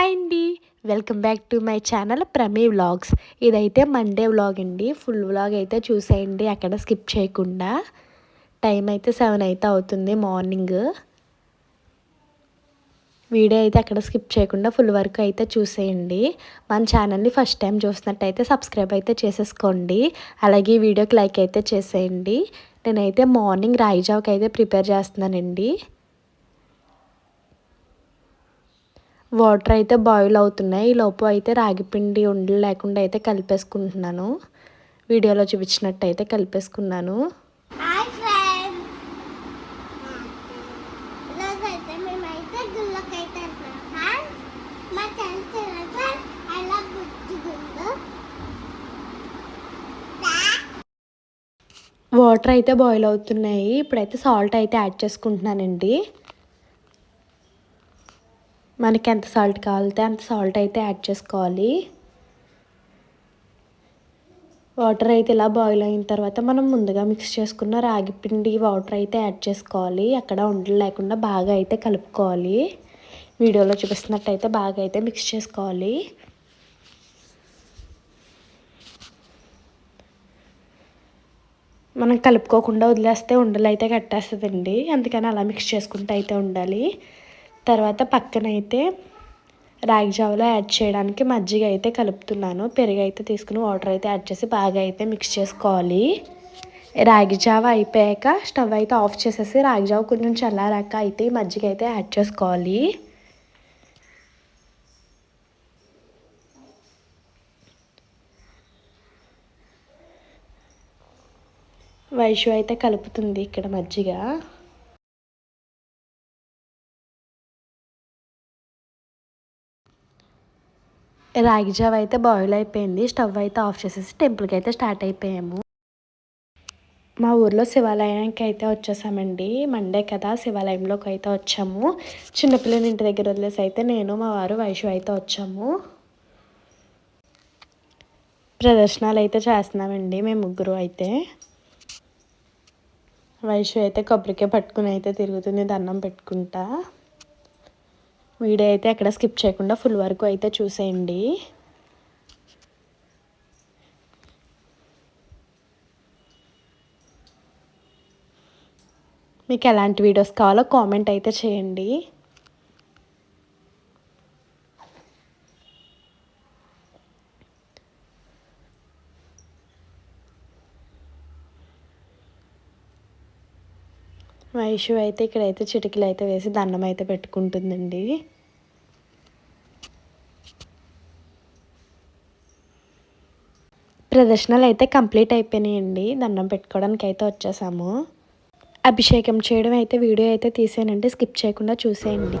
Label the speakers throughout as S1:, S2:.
S1: Hi అండి. Welcome back to my channel Prami vlogs. ఇదైతే Monday vlog అండి. Full vlog అయితే చూసేయండి ఎక్కడ స్కిప్ చేయకుండా. టైం అయితే సెవెన్ అయితే అవుతుంది మార్నింగ్. వీడియో అయితే అక్కడ స్కిప్ చేయకుండా ఫుల్ వర్క్ అయితే చూసేయండి. మన ఛానల్ని ఫస్ట్ టైం చూసినట్టయితే సబ్స్క్రైబ్ అయితే చేసేసుకోండి. అలాగే వీడియోకి లైక్ అయితే చేసేయండి. నేనైతే మార్నింగ్ రాయిజావ్కి అయితే ప్రిపేర్ చేస్తున్నానండి. వాటర్ అయితే బాయిల్ అవుతున్నాయి. ఈ లోపు అయితే రాగిపిండి ఉండలు లేకుండా అయితే కలిపేసుకుంటున్నాను. వీడియోలో చూపించినట్టు అయితే కలిపేసుకున్నాను వాటర్ అయితే బాయిల్ అవుతున్నాయి. ఇప్పుడైతే సాల్ట్ అయితే యాడ్ చేసుకుంటున్నానండి. మనకి ఎంత సాల్ట్ కావాలితే అంత సాల్ట్ అయితే యాడ్ చేసుకోవాలి. వాటర్ అయితే ఇలా బాయిల్ అయిన తర్వాత మనం ముందుగా మిక్స్ చేసుకున్న రాగి పిండి వాటర్ అయితే యాడ్ చేసుకోవాలి. అక్కడ ఉండలు లేకుండా బాగా అయితే కలుపుకోవాలి. వీడియోలో చూపిస్తున్నట్టయితే బాగా అయితే మిక్స్ చేసుకోవాలి. మనం కలుపుకోకుండా వదిలేస్తే ఉండలు అయితే కట్టేస్తుందండి. అందుకని అలా మిక్స్ చేసుకుంటూ అయితే ఉండాలి. తర్వాత పక్కనైతే రాగి జావలో యాడ్ చేయడానికి మజ్జిగ అయితే కలుపుతున్నాను. పెరుగు అయితే తీసుకుని వాటర్ అయితే యాడ్ చేసి బాగా అయితే మిక్స్ చేసుకోవాలి. రాగి జావ అయిపోయాక స్టవ్ అయితే ఆఫ్ చేసేసి రాగి జావ కొంచెం చల్లారాక అయితే మజ్జిగ అయితే యాడ్ చేసుకోవాలి. వైషు అయితే కలుపుతుంది ఇక్కడ మజ్జిగ. రాగి జావ అయితే బాయిల్ అయిపోయింది. స్టవ్ అయితే ఆఫ్ చేసేసి టెంపుల్కి అయితే స్టార్ట్ అయిపోయాము. మా ఊర్లో శివాలయానికి అయితే వచ్చేసామండి. మండే కదా శివాలయంలోకి అయితే వచ్చాము. చిన్నపిల్లని ఇంటి దగ్గర వదిలేసి అయితే నేను మా వారు వైషు అయితే వచ్చాము. ప్రదర్శనలు అయితే చేస్తున్నామండి మేము ముగ్గురు అయితే. వైషు అయితే కొబ్బరికాయ పట్టుకుని అయితే తిరుగుతుంది దండం పెట్టుకుంటా. వీడియో అయితే ఎక్కడ స్కిప్ చేయకుండా ఫుల్ వరకు అయితే చూసేయండి. మీకు ఎలాంటి వీడియోస్ కావాలో కామెంట్ అయితే చేయండి. వైషు అయితే ఇక్కడైతే చిటికలు అయితే వేసి దండం అయితే పెట్టుకుంటుందండి. ప్రదర్శనలు అయితే కంప్లీట్ అయిపోయినాయండి. దండం పెట్టుకోవడానికి అయితే వచ్చేసాము. అభిషేకం చేయడం అయితే వీడియో అయితే తీసానండి స్కిప్ చేయకుండా చూసేయండి.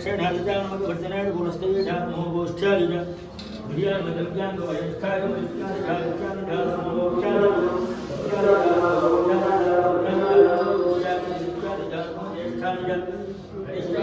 S2: ಕ್ಷಣಾಚಾರ್ಯಾಂಗೋಷ್ಠಾಲಿ Haryana ಹರಿಷ್ಠ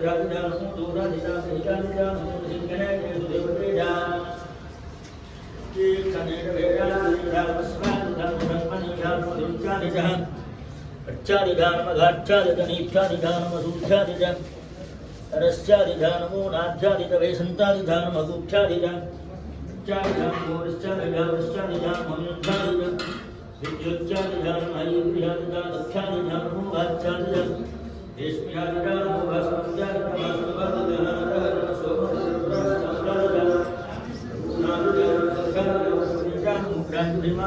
S2: Yang jangan untuk dan tidak sehingga tidak untuk dikenai itu diberi dan रस्यादिधानमो नाध्यादितवेसन्तादिधानमगुक्षादिध चादिधानमोरश्चादिधानश्चादिधानमन्युच्छादिध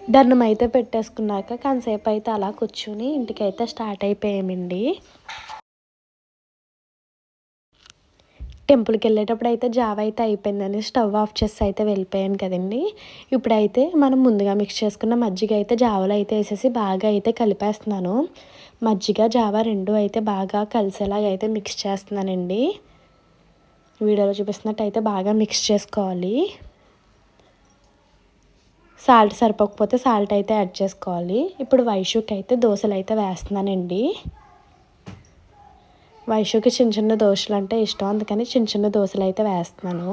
S1: దండం అయితే పెట్టేసుకున్నాక కాసేపు అయితే అలా కూర్చుని ఇంటికైతే స్టార్ట్ అయిపోయామండి. టెంపుల్కి వెళ్ళేటప్పుడు అయితే జావ అయితే అయిపోయిందని స్టవ్ ఆఫ్ చేసి అయితే వెళ్ళిపోయాను కదండి. ఇప్పుడైతే మనం ముందుగా మిక్స్ చేసుకున్న మజ్జిగ అయితే జావలో అయితే వేసేసి బాగా అయితే కలిపేస్తున్నాను. మజ్జిగ జావ రెండు అయితే బాగా కలిసేలాగా అయితే మిక్స్ చేస్తున్నానండి. వీడియోలో చూపిస్తున్నట్టు అయితే బాగా మిక్స్ చేసుకోవాలి. సాల్ట్ సరిపోకపోతే సాల్ట్ అయితే యాడ్ చేసుకోవాలి. ఇప్పుడు వైషుకి అయితే దోశలు అయితే వేస్తున్నానండి. వైషుకి చిన్న చిన్న దోశలు అంటే ఇష్టం. అందుకని చిన్న చిన్న దోశలు అయితే వేస్తున్నాను.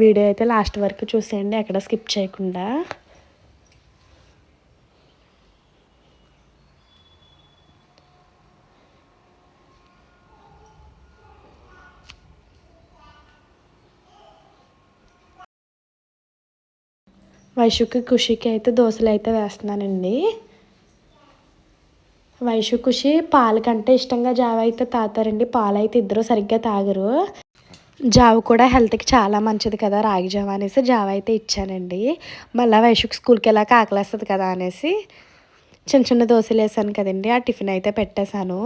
S1: వీడియో అయితే లాస్ట్ వరకు చూసేయండి ఎక్కడ స్కిప్ చేయకుండా. వైషుకి ఖుషికి అయితే దోశలు అయితే వేస్తున్నానండి. వైషు ఖుషి కంటే ఇష్టంగా జావ అయితే తాగుతారండి పాలు అయితే ఇద్దరు సరిగ్గా తాగరు. జావ కూడా హెల్త్కి చాలా మంచిది కదా రాగి జావ అనేసి జావ అయితే ఇచ్చానండి. మళ్ళీ వైషుకి స్కూల్కి వెళ్ళాక ఆకలేస్తుంది కదా అనేసి చిన్న చిన్న దోశలు వేసాను కదండి ఆ టిఫిన్ అయితే పెట్టేశాను.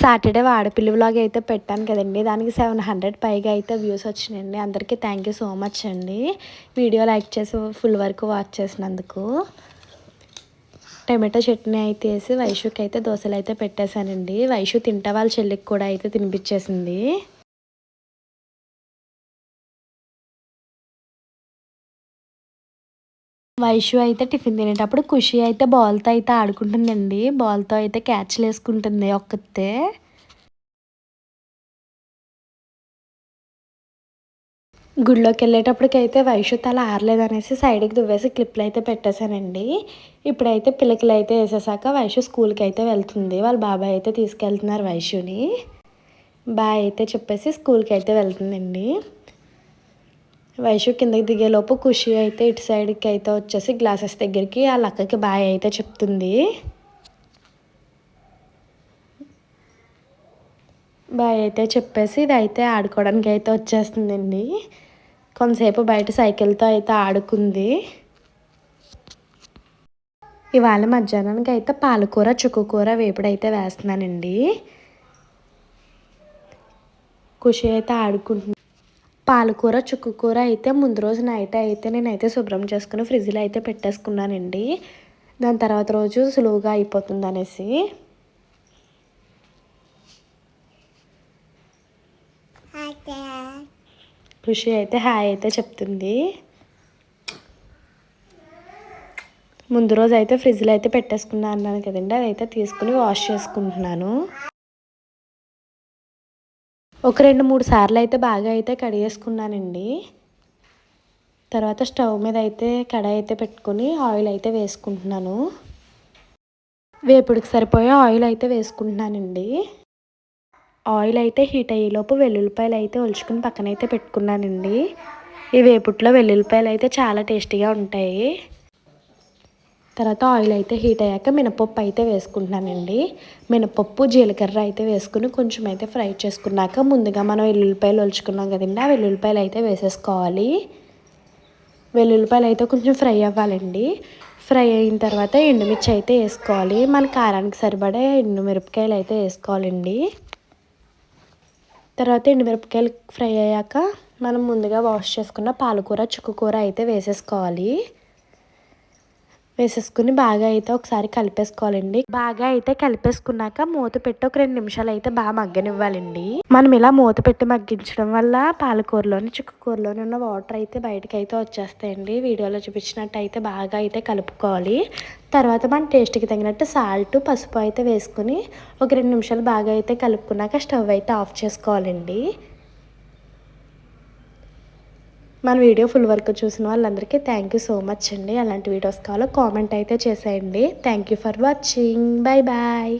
S1: సాటర్డే వాడపిల్లి వ్లాగ్ అయితే పెట్టాను కదండి. దానికి సెవెన్ హండ్రెడ్ పైగా అయితే వ్యూస్ వచ్చినాయండి. అందరికీ థ్యాంక్ యూ సో మచ్ అండి. వీడియో లైక్ చేసి ఫుల్ వరకు వాచ్ చేసినందుకు. టమాటో చట్నీ అయితే వేసి వైషుకి అయితే దోశలు అయితే పెట్టేశానండి. వైషు తింటా వాళ్ళ చెల్లికి కూడా అయితే తినిపించేసింది. వైషు అయితే టిఫిన్ తినేటప్పుడు ఖుషి అయితే బాల్తో అయితే ఆడుకుంటుందండి. బాల్తో అయితే క్యాచ్లు వేసుకుంటుంది ఒక్కతే. గుడిలోకి వెళ్ళేటప్పటికైతే వైషు తల ఆరలేదనేసి సైడ్కి దువ్వేసి క్లిప్లు అయితే పెట్టేశానండి. ఇప్పుడైతే పిల్లకలు అయితే వేసేసాక వైషు స్కూల్కి అయితే వెళ్తుంది. వాళ్ళ బాబాయ్ అయితే తీసుకెళ్తున్నారు వైషుని. బాయ్ అయితే చెప్పేసి స్కూల్కి అయితే వెళ్తుందండి. వైషు కిందకి దిగేలోపు ఖుషి అయితే ఇటు సైడ్కి అయితే వచ్చేసి గ్లాసెస్ దగ్గరికి వాళ్ళ అక్కకి బాయ్ అయితే చెప్తుంది. బాయ్ అయితే చెప్పేసి ఇది అయితే ఆడుకోవడానికి అయితే వచ్చేస్తుందండి. కొంతసేపు బయట సైకిల్తో అయితే ఆడుకుంది. ఇవాళ మధ్యాహ్నానికి అయితే పాలకూర చుక్కకూర వేపుడైతే వేస్తున్నానండి. ఖుషి అయితే ఆడుకుంటుంది పాలకూర చుక్కకూర అయితే ముందు రోజు నైట్ అయితే నేనైతే శుభ్రం చేసుకుని ఫ్రిడ్జ్లో అయితే పెట్టేసుకున్నానండి. దాని తర్వాత రోజు సులువుగా అయిపోతుంది అనేసి.
S3: అయితే
S1: ఖుషి అయితే హాయ్ అయితే చెప్తుంది. ముందు రోజు అయితే ఫ్రిడ్జ్లో అయితే పెట్టేసుకున్నాను అన్నాను కదండి అదైతే తీసుకుని వాష్ చేసుకుంటున్నాను. ఒక రెండు మూడు సార్లు అయితే బాగా అయితే కడిగేసుకున్నానండి. తర్వాత స్టవ్ మీద అయితే కడాయి అయితే పెట్టుకుని ఆయిల్ అయితే వేసుకుంటున్నాను. వేపుడికి సరిపోయే ఆయిల్ అయితే వేసుకుంటున్నానండి. ఆయిల్ అయితే హీట్ అయ్యేలోపు వెల్లుల్లిపాయలు అయితే ఒలుచుకుని పక్కనైతే పెట్టుకున్నానండి. ఈ వేపుట్లో వెల్లుల్లిపాయలు అయితే చాలా టేస్టీగా ఉంటాయి. తర్వాత ఆయిల్ అయితే హీట్ అయ్యాక మినపప్పు అయితే వేసుకుంటున్నానండి. మినపప్పు జీలకర్ర అయితే వేసుకుని కొంచెం అయితే ఫ్రై చేసుకున్నాక ముందుగా మనం వెల్లుల్లిపాయలు ఒలుచుకున్నాం కదండి ఆ వెల్లుల్లిపాయలు అయితే వేసేసుకోవాలి. వెల్లుల్లిపాయలు అయితే కొంచెం ఫ్రై అవ్వాలండి. ఫ్రై అయిన తర్వాత ఎండుమిర్చి అయితే వేసుకోవాలి. మన కారానికి సరిపడే ఎండుమిరపకాయలు అయితే వేసుకోవాలండి. తర్వాత ఎండుమిరపకాయలు ఫ్రై అయ్యాక మనం ముందుగా వాష్ చేసుకున్న పాలకూర చుక్కకూర అయితే వేసేసుకోవాలి. వేసేసుకుని బాగా అయితే ఒకసారి కలిపేసుకోవాలండి. బాగా అయితే కలిపేసుకున్నాక మూత పెట్టి ఒక రెండు నిమిషాలు అయితే బాగా మగ్గనివ్వాలండి. మనం ఇలా మూత పెట్టి మగ్గించడం వల్ల పాలకూరలోని చిక్కుకూరలోని ఉన్న వాటర్ అయితే బయటకు అయితే వచ్చేస్తాయండి. వీడియోలో చూపించినట్టు అయితే బాగా అయితే కలుపుకోవాలి. తర్వాత మన టేస్ట్కి తగినట్టు సాల్ట్ పసుపు అయితే వేసుకుని ఒక రెండు నిమిషాలు బాగా అయితే కలుపుకున్నాక స్టవ్ అయితే ఆఫ్ చేసుకోవాలండి. మన వీడియో ఫుల్ వరకు చూసిన వాళ్ళందరికీ థ్యాంక్ యూ సో మచ్ అండి. అలాంటి వీడియోస్ కావాలో కామెంట్ అయితే చేసేయండి. Thank you for watching bye bye